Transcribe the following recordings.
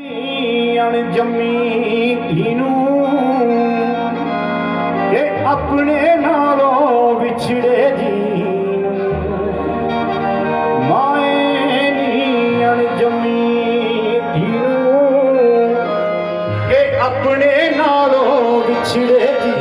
ਅਣ ਜੰਮੀ ਧੀਨੂੰ ਇਹ ਆਪਣੇ ਨਾਲੋਂ ਵਿਛੜੇ ਜੀਨੂੰ ਮਾਏ ਨੀ ਅਣ ਜੰਮੀ ਧੀਨੂੰ ਇਹ ਆਪਣੇ ਨਾਲੋਂ ਵਿਛੜੇ ਜੀ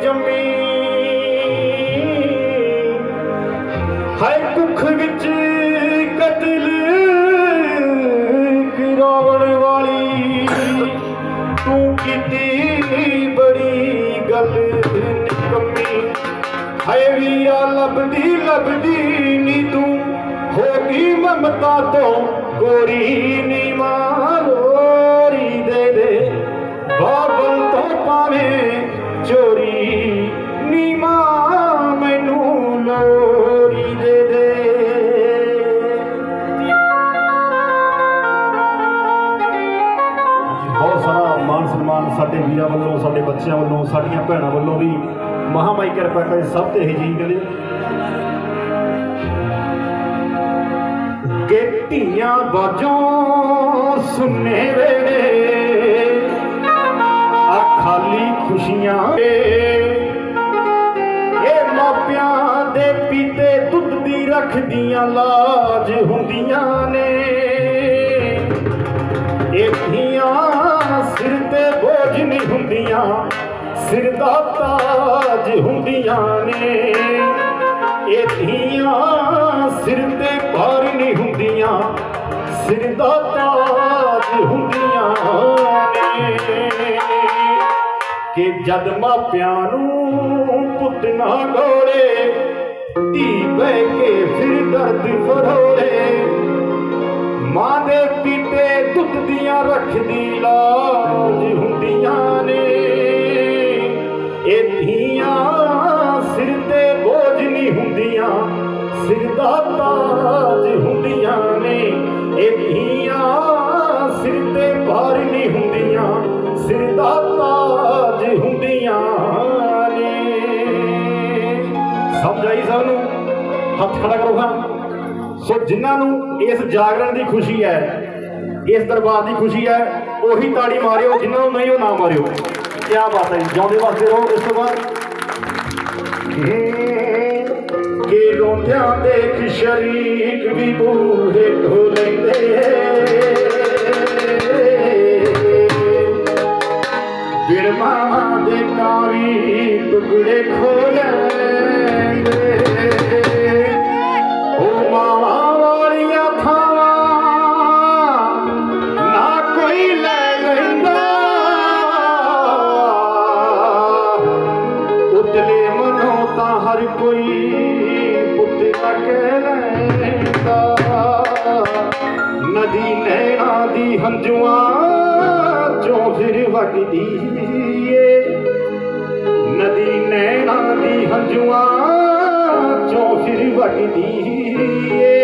ਜੰਮੀ ਹਾਏ ਕੁੱਖ ਵਿੱਚ ਕਤਲ ਕਰਾਉਣ ਵਾਲੀ। ਤੂੰ ਕੀਤੀ ਬੜੀ ਗੱਲ ਨਿਕੰਮੀ। ਹਾਏ ਵੀਰਾ, ਲੱਭਦੀ ਲੱਭਦੀ ਨੀ ਤੂੰ। ਹੋ ਗਈ ਮਮਤਾ ਤੋਂ ਗੋਰੀ ਨੀ ਮਾਰੋਰੀ ਸਾਡੀਆਂ ਭੈਣਾਂ ਵੱਲੋਂ ਵੀ ਮਹਾਮਾਈ ਕਿਰਪਾ ਕਰੇ ਸਭ ਤੇ ਇਹ ਜੀ ਕਹਿੰਦੇ ਕਿ ਧੀਆਂ ਬਾਜੋਂ ਸੁਨੇ ਵੇੜੇ, ਆ ਖਾਲੀ ਖੁਸ਼ੀਆਂ ਇਹ ਮਾਪਿਆਂ ਦੇ ਪੀਤੇ ਦੁੱਧ ਦੀ ਰੱਖਦੀਆਂ ਲਾਜ ਹੁੰਦੀਆਂ ਨੇ। ਹੁੰਦੀਆਂ ਨੇ। ਇਹ ਧੀਆਂ ਸਿਰ ਤੇ ਭਾਰ ਨਹੀਂ ਹੁੰਦੀਆਂ। ਸਿਰ ਦਾ ਤਾਜ ਹੁੰਦੀਆਂ ਨੇ। ਕਿ ਜਦ ਮਾਪਿਆਂ ਨੂੰ ਪੁੱਤ ਨਾ ਗੋਲੇ ਧੀ ਬਹਿ ਕੇ ਫਿਰ ਦਰਦ ਫਰੋੜੇ ਮਾਂ ਦੇ ਪੀਤੇ ਦੁੱਧ ਦੀਆਂ ਰੱਖਦੀ ਲਾ ਸਿਰ ਦਾ ਹੁੰਦੀਆਂ ਨੇ ਇਹ ਧੀਆਂ ਸਿਰ ਤੇ ਭਾਰ ਨਹੀਂ ਹੁੰਦੀਆਂ ਸਿਰ ਦਾ ਤਾਜ ਹੁੰਦੀਆਂ ਨੇ। ਸਮਝ ਸਭ ਨੂੰ? ਹੱਥ ਖੜਾ ਕਰੋ ਹਾਂ। ਸੋ ਜਿਨ੍ਹਾਂ ਨੂੰ ਇਸ ਜਾਗਰਣ ਦੀ ਖੁਸ਼ੀ ਹੈ, ਇਸ ਦਰਬਾਰ ਦੀ ਖੁਸ਼ੀ ਹੈ, ਉਹੀ ਤਾੜੀ ਮਾਰਿਓ, ਜਿਨ੍ਹਾਂ ਨੂੰ ਨਹੀਂ, ਉਹ ਨਾ ਮਾਰਿਓ। ਕੀ ਬਾਤ ਹੈ ਜਿਉਂਦੇ ਵਾਸਤੇ ਰਹੋ ਇਸ ਤੋਂ ਬਾਅਦ। ਰੋਂਦਿਆਂ ਦੇਖ ਸ਼ਰੀਕ ਵੀ ਬੂਹੇ ਢੋ ਬਿਰਮਾ ਦੇ ਕਾਵੀ ਟੁਕੜੇ ਖੋਲੈਂਦੇ وگدي ندي نير جي هنجئا چو ڦر وڳندي هي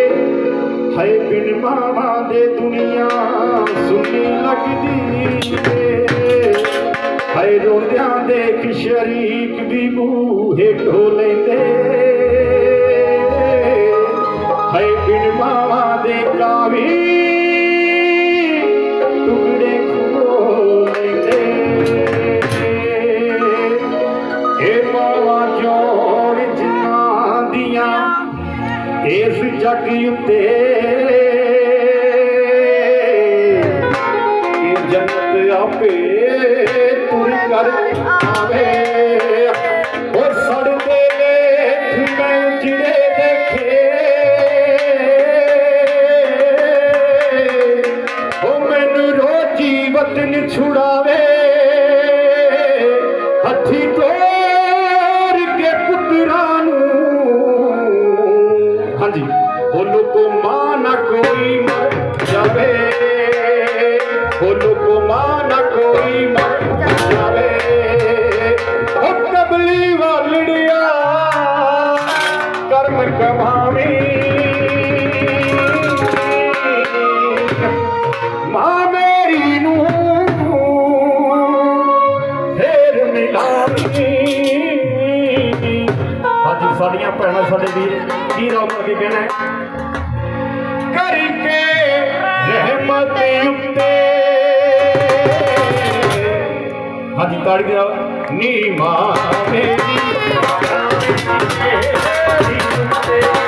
ڀڻ ڀاڄي دنيا سهڻي لڳند ਇਸ ਜੱਗ ਉੱਤੇ ਇਹ ਜੰਨਤ ਆਪੇ ਤੁਰ ਕਰ ਆਵੇ। ਉਹ ਸੜਦੇ ਲੇਖ ਮੈਂ ਜਿਹੜੇ ਦੇਖੇ। ਉਹ ਮੈਨੂੰ ਰੋਜੀ ਵਤਨ ਛੁਡਾਵੇ। ਹੱਥੀ ਤੋਰ ਕੋਈ ਮਰ ਜਾਵੇ ਉਹ ਲੁਕਮਾ ਨਾ ਕੋਈ ਮਰ ਜਾਵੇ। ਉਹ ਕਬਲੀ ਵਾਲੜਿਆ, ਕਰਮ ਕਮਾਵੀ। ਮਾਂ ਮੇਰੀ ਨੂੰ ਫੇਰ ਮਿਲਾਵੀ। ਸਾਡੀਆਂ ਭੈਣਾਂ, ਸਾਡੇ ਵੀਰ, ਕੀ ਰੌਣਕ ਕੀ ਕਹਿਣਾ ਕਰਕੇ ਰਹਿਮਤ ਉੱਤੇ। ਹਾਂਜੀ ਤਾੜੀ ਦੇ ਨੀਮਾ ਮੇਰੀ ਨੀਮਾ ਮੇਰੀ ਉੱਤੇ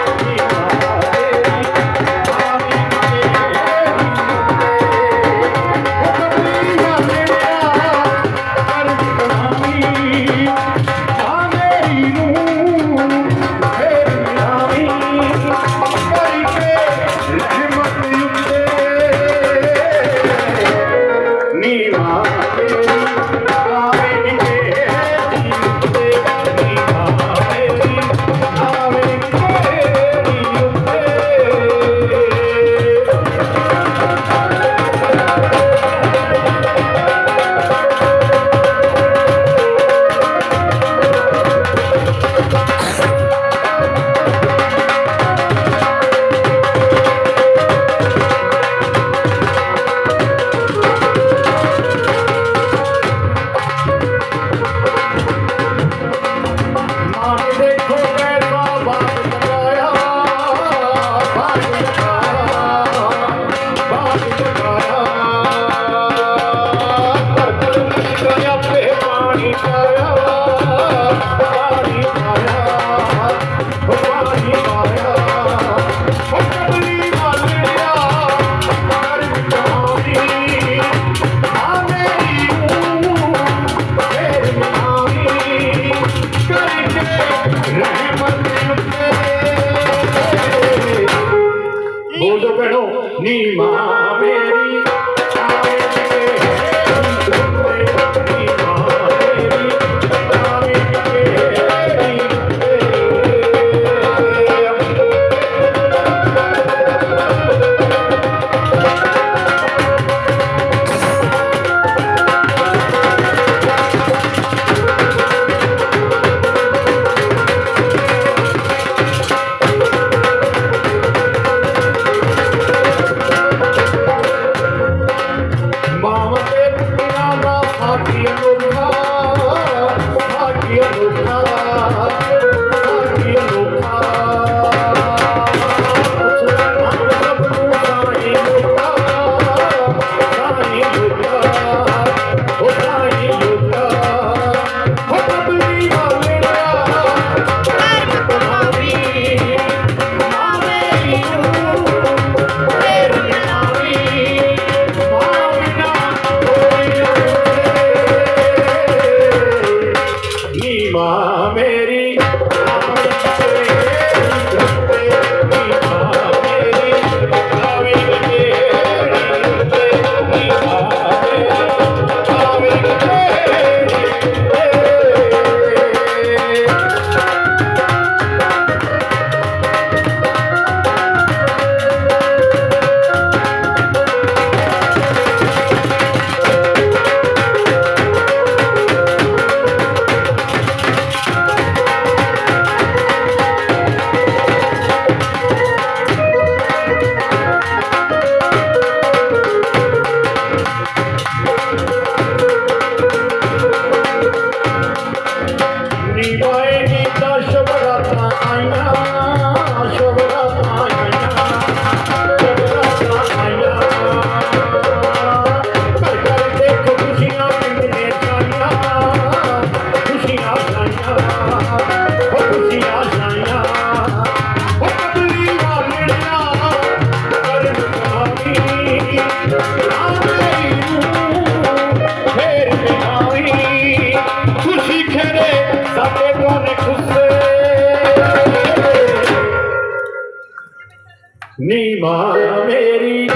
नीमा मेरी